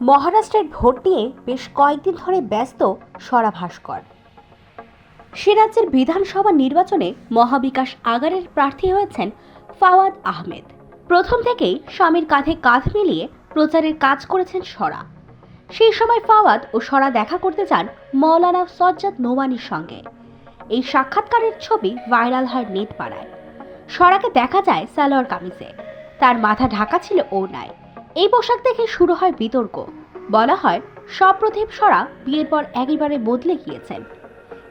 মহারাষ্ট্রের ভোট নিয়ে বেশ কয়েকদিন ধরে ব্যস্ত সরা ভাস্কর। সে রাজ্যের বিধানসভা নির্বাচনে মহাবিকাশ আগারের প্রার্থী হয়েছেন ফাওয়াদ আহমেদ। প্রথম থেকেই স্বামীর কাঁধে কাঁধ মিলিয়ে প্রচারের কাজ করেছেন সরা। সেই সময় ফাওয়াদ ও সরা দেখা করতে যান মৌলানা সজ্জাদ নোমানির সঙ্গে। এই সাক্ষাৎকারের ছবি ভাইরাল হয় নেট পাড়ায় সরাকে দেখা যায় সালোয়ার কামিজে। তার মাথা ঢাকা ছিল ওড়নায়। এই পোশাক দেখে শুরু হয় বিতর্ক। বলা হয় সপ্রতিভ সরা বিয়ের পর একেবারে বদলে গিয়েছেন।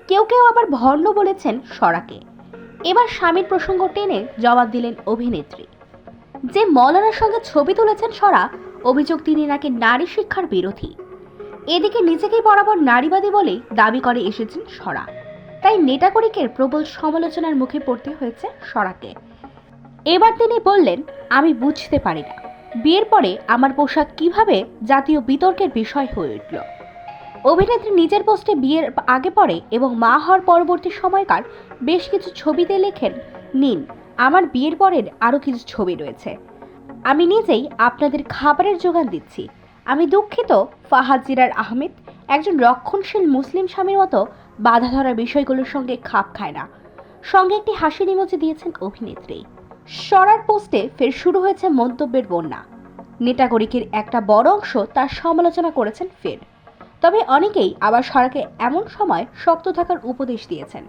কেউ কেউ আবার ভণ্ড বলেছেন সরাকে। এবার স্বামীর প্রসঙ্গ টেনে জবাব দিলেন অভিনেত্রী। যে মৌলানার সঙ্গে ছবি তুলেছেন সরা, অভিযোগ তিনি নাকি নারী শিক্ষার বিরোধী। এদিকে নিজেকেই বরাবর নারীবাদী বলেই দাবি করে এসেছেন সরা। তাই নেটাকরিকের প্রবল সমালোচনার মুখে পড়তে হয়েছে সরাকে। এবার তিনি বললেন, আমি বুঝতে পারি না। বিয়ের পরে আমার পোশাক কীভাবে জাতীয় বিতর্কের বিষয় হয়ে উঠল। অভিনেত্রী নিজের পোস্টে বিয়ের আগে পরে এবং মা হওয়ার পরবর্তী সময়কার বেশ কিছু ছবিতে লেখেন, নিন, আমার বিয়ের পরের আরও কিছু ছবি রয়েছে। আমি নিজেই আপনাদের খাবারের যোগান দিচ্ছি। আমি দুঃখিত, ফাহাদ জিরার আহমেদ একজন রক্ষণশীল মুসলিম স্বামীর মতো বাধা ধরা বিষয়গুলোর সঙ্গে খাপ খায় না। সঙ্গে একটি হাসি নিমজে দিয়েছেন অভিনেত্রী। সরার পোস্টে ফের শুরু হয়েছে মন্তব্যের বন্যা। নেটাগরিকের একটা বড় অংশ তার সমালোচনা করেছেন ফের। তবে অনেকেই আবার সরাকে এমন সময় শক্ত থাকার উপদেশ দিয়েছেন।